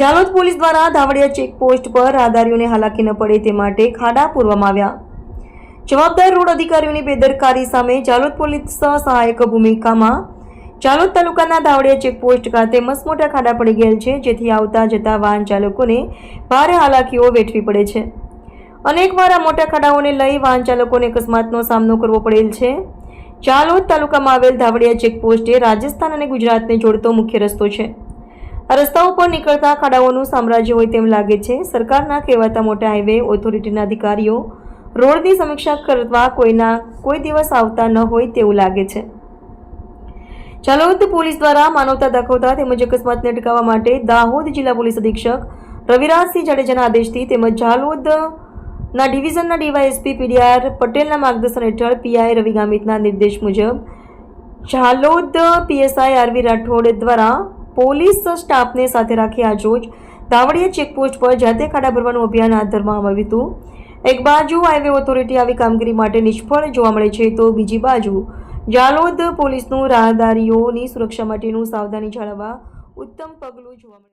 Jhalod police દ્વારા ધાવડિયા checkpost પર રાહદારીઓને હાલાકી ન પડે તે માટે ખાડા પૂરવામાં આવ્યા. જવાબદાર રોડ અધિકારીઓની બેદરકારી સામે જાલોદ પોલીસ સહાયક ભૂમિકામાં જાલોદ તાલુકાના ધાવડિયા ચેકપોસ્ટ ખાતે મસમોટા ખાડા પડી ગયેલ છે, જેથી આવતા જતા વાહન ચાલકોને ભારે હાલાકીઓ વેઠવી પડે છે. અનેકવાર આ મોટા ખાડાઓને લઈ વાહન ચાલકોને અકસ્માતનો સામનો કરવો પડેલ છે. ચાલોદ તાલુકામાં આવેલ ધાવડિયા ચેકપોસ્ટ એ રાજસ્થાન અને ગુજરાતને જોડતો મુખ્ય રસ્તો છે. રસ્તા ઉપર નીકળતા ખાડાઓનું સામ્રાજ્ય હોય તેમ લાગે છે. સરકારના કહેવાતા મોટા હાઈવે ઓથોરિટીના અધિકારીઓ રોડની સમીક્ષા કરવા કોઈના કોઈ દિવસ આવતા ન હોય તેવું લાગે છે. ચાલોદ પોલીસ દ્વારા માનવતા દાખવતા તેમજ અકસ્માતને અટકાવવા માટે દાહોદ જિલ્લા પોલીસ અધિક્ષક રવિરાજસિંહ જાડેજાના આદેશથી તેમજ ઝાલોદ ના ડિવિઝનના ડીવાયએસપી પીડીઆર પટેલના માર્ગદર્શન હેઠળ પીઆઈ રવિ ગામિતના નિર્દેશ મુજબ ઝાલોદ પીએસઆઈ આરવી રાઠોડ દ્વારા પોલીસ સ્ટાફને સાથે રાખી આજરોજ ધાવડિયા ચેકપોસ્ટ પર જાતે ખાડા ભરવાનું અભિયાન હાથ ધરવામાં આવ્યું હતું. એક બાજુ હાઈવે ઓથોરિટી આવી કામગીરી માટે નિષ્ફળ જોવા મળે છે તો બીજી બાજુ જાલોદ પોલીસનું રાહદારીઓની સુરક્ષા માટેનું સાવધાની જાળવવા ઉત્તમ પગલું જોવા મળે